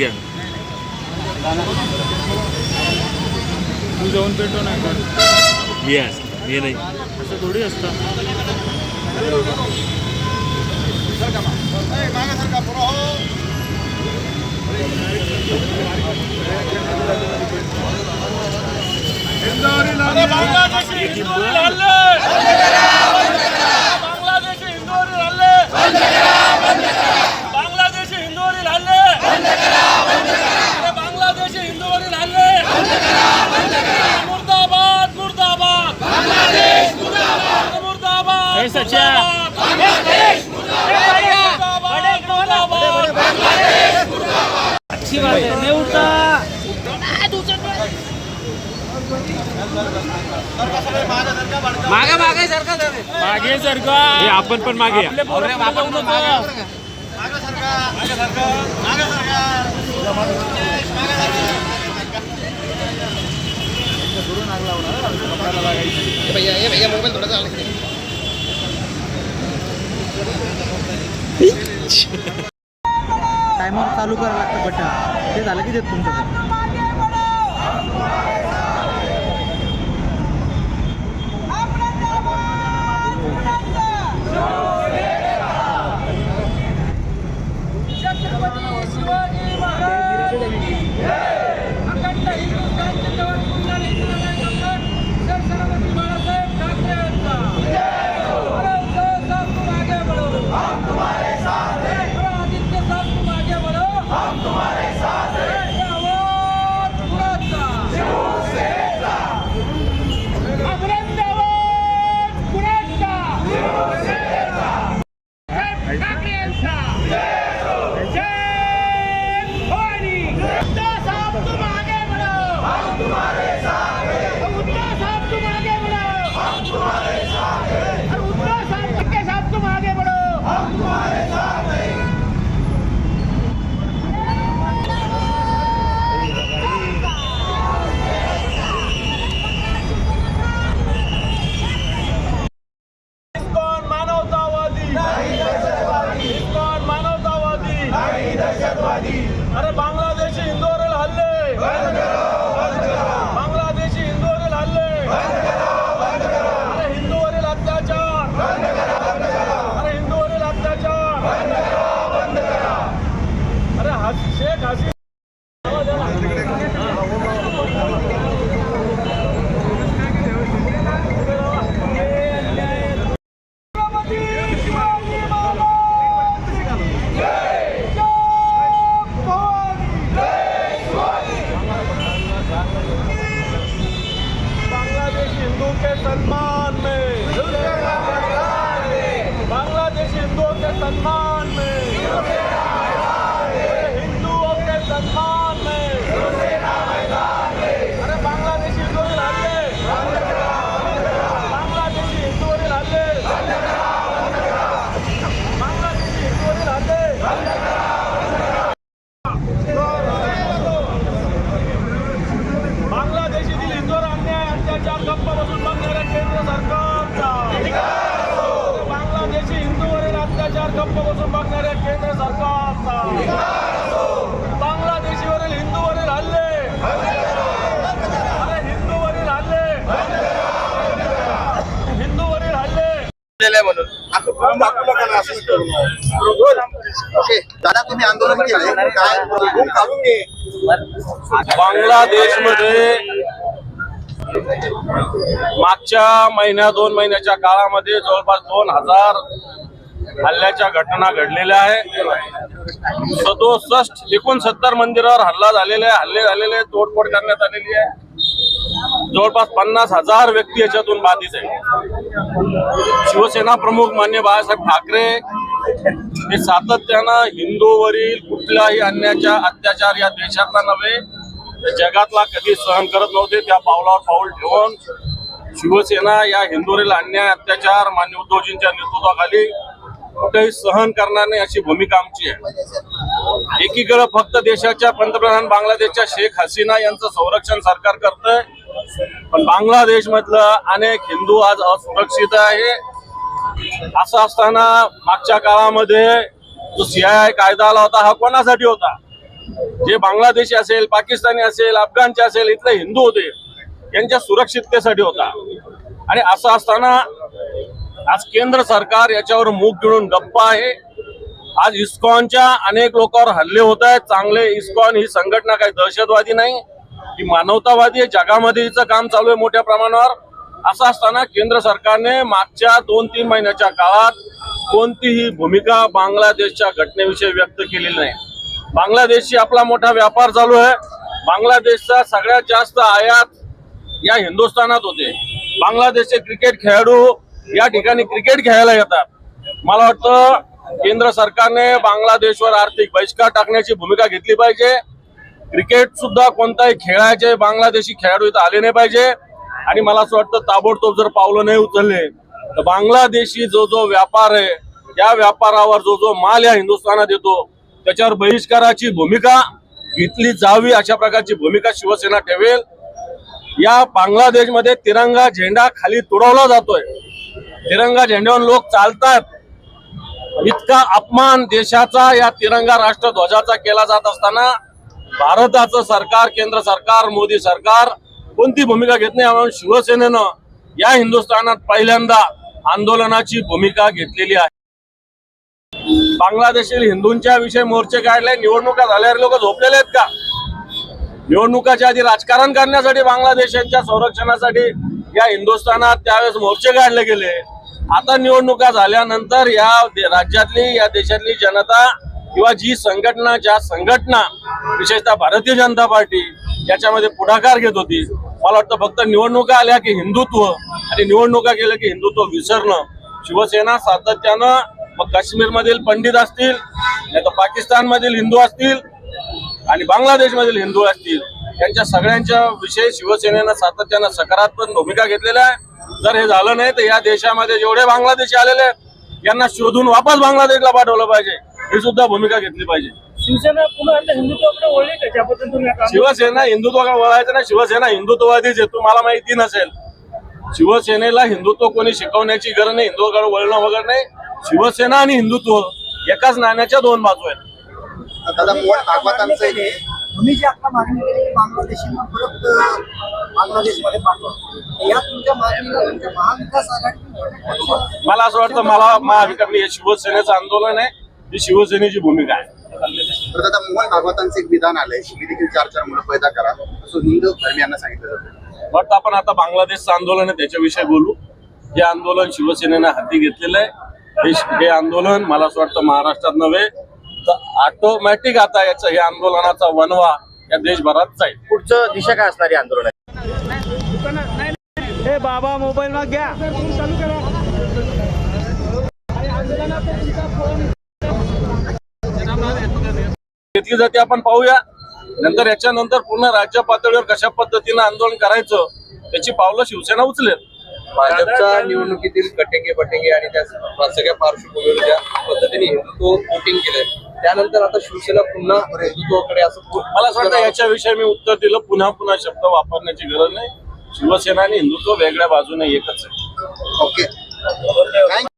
घ्या. तू जाऊन पेटो नाही का? हे असं हे नाही. असं थोडी असतं हिंदूवरील हल्ले बांगलादेशी हिंदूवरील हल्ले बांगलादेशी हिंदूवरील हल्ले अरे बांगलादेशी हिंदूवरील हल्ले मुर्दाबाद मुर्दाबाद मुर्दाबाद अच्छी बात है नहीं उठता मागे मागे सरका मागे सरका. हे आपण पण मागे या. आपले पोरं पुढे जाऊ नका. टायमर चालू करायला लागतं बटन. ते झालं की देत तुमचं. दादा तुम्ही आंदोलन केलं. काय? बांगलादेशमध्ये मागच्या महिन्या दोन महिन्याच्या काळामध्ये जवळपास दोन हजार हल्ल्याच्या घटना घडलेल्या आहे. सदोसष्ट एकोणसत्तर मंदिरावर हल्ला झालेला आहे. हल्ले झालेले आहेत, तोडफोड करण्यात आलेली आहे. जवळपास पन्नास हजार व्यक्ती याच्यातून बाधित आहे शिवसेना प्रमुख मान्य बाळासाहेब ठाकरे हे सातत्यानं हिंदूवरील कुठल्याही अन्याच्या अत्याचार या देशातला नव्हे तर जगातला कधी सहन करत नव्हते. त्या पावलावर पाऊल ठेवून शिवसेना या हिंदूवरील अन्याय अत्याचार मान्य उद्धवजींच्या नेतृत्वाखाली कुठेही सहन करणार नाही अशी भूमिका आमची आहे. एकीकडे फक्त देशाच्या पंतप्रधान बांगलादेशच्या शेख हसीना यांचं संरक्षण सरकार करतंय पण बांगलादेश मधलं अनेक हिंदू आज असुरक्षित आहे. असं असताना मागच्या काळामध्ये जो सीआयआय कायदा आला होता हा कोणासाठी होता? जे बांगलादेशी असेल पाकिस्तानी असेल अफगाणचे असेल इथले हिंदू होते यांच्या सुरक्षिततेसाठी होता. आणि असं असताना आज केंद्र सरकार याच्यावर मूग गिळून गप्पा आहे. आज इस्कॉनच्या अनेक लोकांवर हल्ले होत आहेत. चांगले इस्कॉन ही संघटना काही दहशतवादी नाही ही मानवतावादी आहे. जगामध्ये हिचं काम चालू आहे मोठ्या प्रमाणावर. असं असताना केंद्र सरकारने मागच्या दोन तीन महिन्याच्या काळात कोणतीही भूमिका बांगलादेशच्या घटनेविषयी व्यक्त केलेली नाही. बांगलादेशशी आपला मोठा व्यापार चालू आहे. बांगलादेशचा सगळ्यात जास्त आयात या हिंदुस्थानात होते. बांगलादेशचे क्रिकेट खेळाडू या ठिकाणी क्रिकेट खेळायला येतात. मला वाटतं केंद्र सरकारने बांगलादेशवर आर्थिक बहिष्कार टाकण्याची भूमिका घेतली पाहिजे. क्रिकेट सुद्धा कोणताही खेळायचे बांगलादेशी खेळाडू इथं आले नाही पाहिजे. आणि मला असं वाटतं ताबडतोब जर पावलं नाही उचलले तर बांगलादेशी जो जो व्यापार आहे त्या व्यापारावर जो जो माल या हिंदुस्थानात येतो त्याच्यावर बहिष्काराची भूमिका घेतली जावी अशा प्रकारची भूमिका शिवसेना ठेवेल. या बांगलादेशमध्ये तिरंगा झेंडा खाली तुडवला जातोय. तिरंगा झेंड्यावर लोक चालतात इतका अपमान देशाचा या तिरंगा राष्ट्र ध्वजाचा केला जात असताना भारताचं सरकार केंद्र सरकार मोदी सरकार कोणती भूमिका घेत नाही? म्हणून शिवसेनेनं या हिंदुस्थानात पहिल्यांदा आंदोलनाची भूमिका घेतलेली आहे. बांगलादेशील हिंदूंच्या विषयी मोर्चे काढले निवडणुका झाल्यावर लोक झोपलेले आहेत का? निवडणुकाच्या आधी राजकारण करण्यासाठी बांगलादेशांच्या संरक्षणासाठी या हिंदुस्थानात त्यावेळेस मोर्चे काढले गेले. आता निवडणुका झाल्यानंतर या दे- राज्यातली या देशातली जनता किंवा जी संघटना ज्या संघटना विशेषतः भारतीय जनता पार्टी याच्यामध्ये पुढाकार घेत होती. मला वाटतं फक्त निवडणुका आल्या की हिंदुत्व आणि निवडणुका गेल्या की हिंदुत्व विसरणं. शिवसेना सातत्यानं मग काश्मीरमधील पंडित असतील नाही तर पाकिस्तानमधील हिंदू असतील आणि बांगलादेशमधील हिंदू असतील. यांच्या सगळ्यांच्या विषयी शिवसेनेनं सातत्यानं सकारात्मक भूमिका घेतलेल्या आहे. जर हे झालं नाही तर या देशामध्ये जेवढे बांगलादेशी आलेले आहेत यांना शोधून वापस बांगलादेशला पाठवलं पाहिजे. ही सुद्धा भूमिका घेतली पाहिजे. शिवसेना पुन्हा आता हिंदुत्वाकडे वळली का? शिवसेना हिंदुत्वाकडे वळायचं ना शिवसेना हिंदुत्ववादीच आहे. तुम्हाला माहिती नसेल. शिवसेनेला हिंदुत्व कोणी शिकवण्याची गरज नाही. हिंदुत्वाकडे वळणं वगैरे नाही. शिवसेना आणि हिंदुत्व एकाच नाण्याच्या दोन बाजू आहेत. दादा भागवतांचं तुम्ही जी आता मागणी केली की बांगलादेशींना परत बांगलादेशमध्ये पाठवा. या तुमच्या मागणीला तुमच्या महाविकास आघाडी मला असं वाटतं मला महाविकास हे शिवसेनेचं आंदोलन आहे ही शिवसेनेची भूमिका आहे. तर दादा मोहन भागवतांचं एक विधान आलंय तुम्ही देखील चार चार मुलं पैदा करा असं हिंदू धर्मियांना सांगितलं जातं. वाटतं आपण आता बांगलादेशचं आंदोलन आहे त्याच्याविषयी बोलू. हे आंदोलन शिवसेनेनं हाती घेतलेलं आहे. हे हे आंदोलन मला असं वाटतं महाराष्ट्रात नव्हे तर ऑटोमॅटिक आता याचं हे आंदोलनाचा वनवा या देशभरात जाईल. पुढचं दिशा काय असणार आहे आंदोलन हे बाबा मोबाईल मग घ्या. चालू करा घेतली जाते आपण पाहूया. नंतर याच्यानंतर पूर्ण राज्य पातळीवर कशा पद्धतीनं आंदोलन करायचं त्याची पावलं शिवसेना उचलेल. भाजपच्या निवडणुकीतील कटेंगे बटेंगे आणि त्या सगळ्या पार्श्वभूमीवर ज्या पद्धतीने हिंदुत्व वोटिंग केलंय त्यानंतर आता शिवसेना पुन्हा हिंदुत्वाकडे असं मला असं वाटतं याच्याविषयी मी उत्तर दिलं पुन्हा पुन्हा शब्द वापरण्याची गरज नाही. शिवसेना आणि हिंदुत्व वेगळ्या बाजूने एकच आहे. ओके